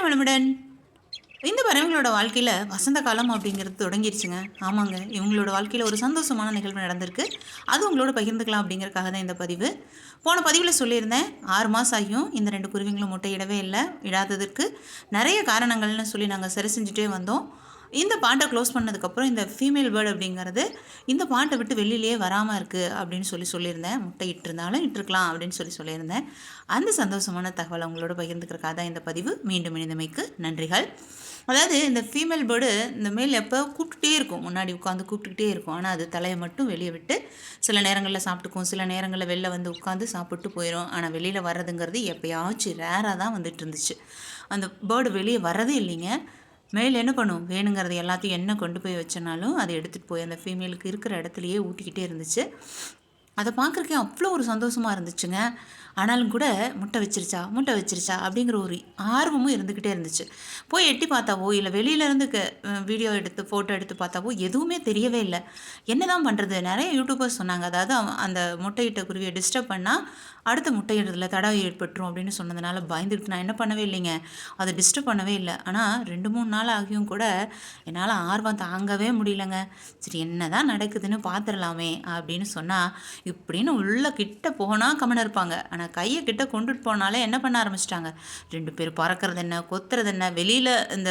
வாழ்க வளமுடன் இந்த பறவைங்களோட வாழ்க்கையில் வசந்த காலம் அப்படிங்கிறது தொடங்கிருச்சுங்க. ஆமாங்க இவங்களோட வாழ்க்கையில் ஒரு சந்தோஷமான நிகழ்வு நடந்திருக்கு. அது உங்களோட பகிர்ந்துக்கலாம் அப்படிங்கிறக்காக தான் இந்த பதிவு. போன பதிவில் சொல்லியிருந்தேன் ஆறு மாதம் ஆகியும் இந்த ரெண்டு குருவிங்களும் முட்டையிடவே இல்லை இடாததற்கு நிறைய காரணங்கள்னு சொல்லி நாங்கள் சரி செஞ்சுட்டே வந்தோம். இந்த பாட்டை க்ளோஸ் பண்ணதுக்கப்புறம் இந்த ஃபீமேல் பேர்டு அப்படிங்கிறது இந்த பாட்டை விட்டு வெளியிலேயே வராமல் இருக்குது அப்படின்னு சொல்லி சொல்லியிருந்தேன். முட்டை இட்டிருந்தாலும் இட்டிருக்கலாம் அப்படின்னு சொல்லி சொல்லியிருந்தேன். அந்த சந்தோஷமான தகவலை உங்களோட பகிர்ந்துக்கிறக்காக தான் இந்த பதிவு மீண்டும் இணைந்தமைக்கு நன்றிகள். அதாவது இந்த ஃபீமேல் பேர்டு இந்த மேல் எப்போ கூப்பிட்டுட்டே இருக்கும். முன்னாடி உட்காந்து கூப்பிட்டுக்கிட்டே இருக்கும். ஆனால் அது தலையை மட்டும் வெளியே விட்டு சில நேரங்களில் சாப்பிட்டுக்கும் சில நேரங்களில் வெளில வந்து உட்காந்து சாப்பிட்டு போயிடும் ஆனால் வெளியில் வர்றதுங்கிறது எப்போயாச்சும் ரேராக தான் வந்துட்டு இருந்துச்சு. அந்த பேர்டு வெளியே வரதே இல்லைங்க. மேல் என்ன பண்ணும்? வேணுங்கிறது எல்லாத்தையும் என்ன கொண்டு போய் வச்சனாலும் அதை எடுத்துகிட்டு போய் அந்த ஃபீமேலுக்கு இருக்கிற இடத்துலையே ஊட்டிக்கிட்டே இருந்துச்சு. அதை பார்க்குறக்கே அவ்வளோ ஒரு சந்தோஷமாக இருந்துச்சுங்க. ஆனாலும் கூட முட்டை வச்சிருச்சா முட்டை வச்சிருச்சா அப்படிங்கிற ஒரு ஆர்வமும் இருந்துக்கிட்டே இருந்துச்சு. போய் எட்டி பார்த்தாவோ இல்லை வெளியிலேருந்து க வீடியோ எடுத்து ஃபோட்டோ எடுத்து பார்த்தாவோ எதுவுமே தெரியவே இல்லை. என்ன தான் பண்ணுறது நிறைய யூடியூபர்ஸ் சொன்னாங்க. அதாவது அந்த முட்டையிட்ட குருவியை டிஸ்டர்ப் பண்ணால் அடுத்த முட்டையிடுறதுல தடவை ஏற்பட்டுரும் அப்படின்னு சொன்னதுனால பயந்துக்கிட்டு நான் என்ன பண்ணவே இல்லைங்க. அதை டிஸ்டர்ப் பண்ணவே இல்லை. ஆனால் ரெண்டு மூணு நாள் ஆகியும் கூட என்னால் ஆர்வம் தாங்கவே முடியலங்க. சரி என்ன தான் நடக்குதுன்னு பார்த்துடலாமே அப்படின்னு சொன்னால் இப்படின்னு உள்ள கிட்ட போனால் கம்மன இருப்பாங்க. ஆனால் கையை கிட்ட கொண்டுட்டு போனாலே என்ன பண்ண ஆரம்பிச்சிட்டாங்க? ரெண்டு பேர் பறக்கிறது என்ன கொத்துறது என்ன வெளியில் இந்த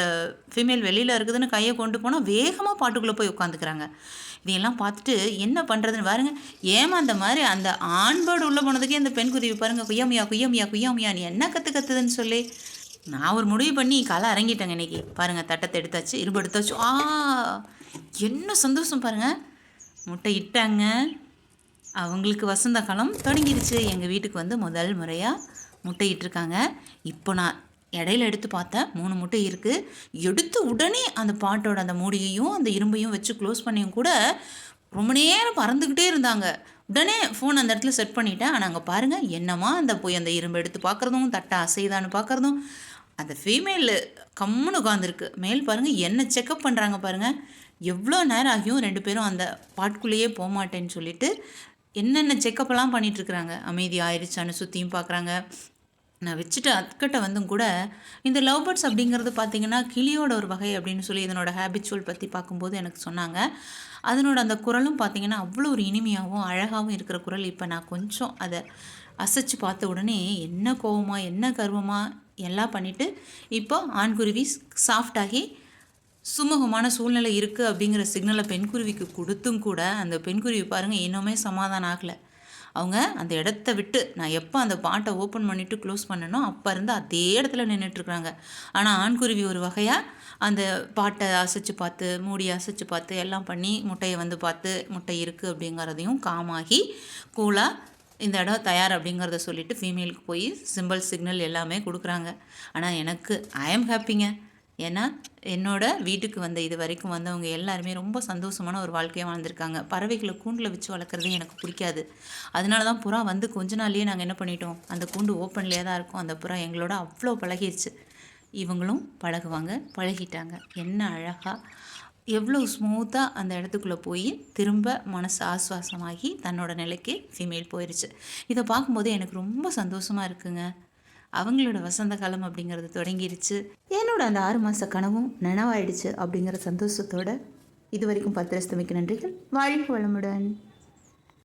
ஃபீமேல் வெளியில் இருக்குதுன்னு கையை கொண்டு போனால் வேகமாக பாட்டுக்குள்ளே போய் உட்காந்துக்கிறாங்க. இதையெல்லாம் பார்த்துட்டு என்ன பண்ணுறதுன்னு பாருங்கள் ஏமா அந்த மாதிரி அந்த ஆண் பேர்டு உள்ளே போனதுக்கே அந்த பெண் குருவி பாருங்க குய்யாமியா குய்யாமியா குய்யாமியா நீ என்ன கற்று கற்றுதுன்னு சொல்லி. நான் ஒரு முடிவு பண்ணி களை இறங்கிட்டேங்க இன்னைக்கு. பாருங்கள் தட்டத்தை எடுத்தாச்சு இரும்பு எடுத்தாச்சு. ஆ என்ன சந்தோஷம் பாருங்கள் முட்டை இட்டாங்க. அவங்களுக்கு வசந்த காலம் தொடங்கிடுச்சு. எங்கள் வீட்டுக்கு வந்து முதல் முறையாக முட்டையிட்டுருக்காங்க. இப்போ நான் இடையில எடுத்து பார்த்தேன். மூணு முட்டை இருக்குது எடுத்து உடனே அந்த பாட்டோட அந்த மூடியையும் அந்த இரும்பையும் வச்சு க்ளோஸ் பண்ணியும் கூட ரொம்ப நேரம் பறந்துக்கிட்டே இருந்தாங்க. உடனே ஃபோன் அந்த இடத்துல செட் பண்ணிட்டேன். ஆனால் அங்கே பாருங்கள் என்னமா அந்த போய் அந்த இரும்பு எடுத்து பார்க்குறதும் தட்டை அசைதான்னு பார்க்குறதும் அந்த ஃபீமேல் கம்முன்னு உட்காந்துருக்கு மேல் பாருங்கள் என்ன செக்கப் பண்ணுறாங்க பாருங்கள் எவ்வளோ நேரம் ஆகியும் ரெண்டு பேரும் அந்த பாட்டுக்குள்ளேயே போக மாட்டேன்னு சொல்லிட்டு என்னென்ன செக்கப்பெல்லாம் பண்ணிகிட்ருக்குறாங்க அமைதி ஆயிடுச்சான்னு சுற்றியும் பார்க்குறாங்க நான் வச்சுட்டு அத்கிட்ட வந்தும் கூட இந்த லவ் பேர்ட்ஸ் அப்படிங்கிறது பார்த்திங்கன்னா கிளியோட ஒரு வகை அப்படின்னு சொல்லி இதனோட ஹேபிச்சுவல் பற்றி பார்க்கும்போது எனக்கு சொன்னாங்க. அதனோட அந்த குரலும் பார்த்திங்கன்னா அவ்வளோ ஒரு இனிமையாகவும் அழகாகவும் இருக்கிற குரல். இப்போ நான் கொஞ்சம் அதை அசைச்சு பார்த்த உடனே என்ன கோவமாக என்ன கர்வமாக எல்லாம் பண்ணிவிட்டு இப்போ ஆண்குருவி சாஃப்டாகி சுமூகமான சூழ்நிலை இருக்குது அப்படிங்கிற சிக்னலை பெண்குருவிக்கு கொடுத்தும் கூட அந்த பெண்குருவி பாருங்கள் இன்னுமே சமாதானம் ஆகலை. அவங்க அந்த இடத்த விட்டு நான் எப்போ அந்த பாட்டை ஓப்பன் பண்ணிவிட்டு க்ளோஸ் பண்ணனோ அப்போ இருந்து அதே இடத்துல நின்றுட்டுருக்குறாங்க ஆனால் ஆண்குருவி ஒரு வகையாக அந்த பாட்டை அசைச்சு பார்த்து மூடி அசைச்சு பார்த்து எல்லாம் பண்ணி முட்டையை வந்து பார்த்து முட்டை இருக்குது அப்படிங்கிறதையும் காமாகி கூலாக இந்த இடம் தயார் அப்படிங்கிறத சொல்லிவிட்டு ஃபீமேலுக்கு போய் சிம்பிள் சிக்னல் எல்லாமே கொடுக்குறாங்க. ஆனால் எனக்கு ஐ எம் ஹாப்பிங்க ஏன்னா என்னோட வீட்டுக்கு வந்த இது வரைக்கும் வந்தவங்க எல்லாருமே ரொம்ப சந்தோஷமான ஒரு வாழ்க்கையாக வாழ்ந்திருக்காங்க. பறவைகளை கூண்டில் வச்சு வளர்க்குறது எனக்கு பிடிக்காது. அதனால தான் புறா வந்து கொஞ்ச நாள்லேயே நாங்கள் என்ன பண்ணிட்டோம்? அந்த கூண்டு ஓப்பன்லேயே தான் இருக்கும். அந்த புறா எங்களோட அவ்வளோ பழகிடுச்சு இவங்களும் பழகுவாங்க பழகிட்டாங்க. என்ன அழகாக எவ்வளோ ஸ்மூத்தாக அந்த இடத்துக்குள்ளே போய் திரும்ப மனசு ஆஸ்வாசமாகி தன்னோட நிலைக்கு ஃபீமேல் போயிடுச்சு இதை பார்க்கும்போது எனக்கு ரொம்ப சந்தோஷமாக இருக்குங்க. அவங்களோட வசந்த காலம் அப்படிங்கிறது தொடங்கிருச்சு. என்னோட அந்த ஆறு மாத கனவும் நனவாயிடுச்சு அப்படிங்கிற சந்தோஷத்தோட இது வரைக்கும் பத்திரஸ்தமிக்கு நன்றிகள். வாழ்க்கை வளமுடன்.